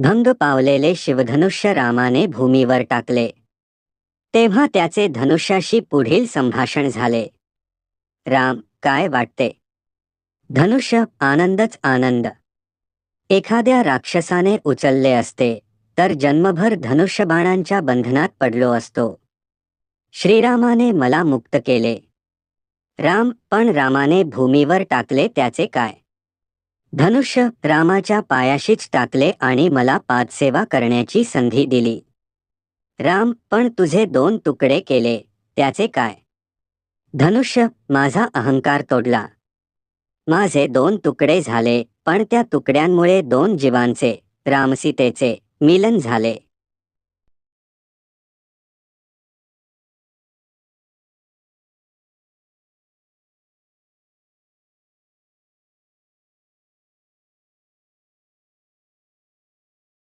भंग पावलेले शिवधनुष्य रामाने भूमीवर टाकले. तेव्हा त्याचे धनुष्याशी पुढील संभाषण झाले. राम काय वाटते? धनुष्य आनंदच आनंद. एखाद्या राक्षसाने उचलले असते तर जन्मभर धनुष्यबाणांच्या बंधनात पडलो असतो. श्रीरामाने मला मुक्त केले. राम पण रामाने भूमीवर टाकले त्याचे काय? धनुष्य रामाच्या पायाशीच टाकले आणि मला पादसेवा करण्याची संधी दिली. राम पण तुझे दोन तुकडे केले त्याचे काय? धनुष्य माझा अहंकार तोडला. माझे दोन तुकडे झाले पण त्या तुकड्यांमुळे दोन जीवांचे रामसीतेचे मिलन झाले.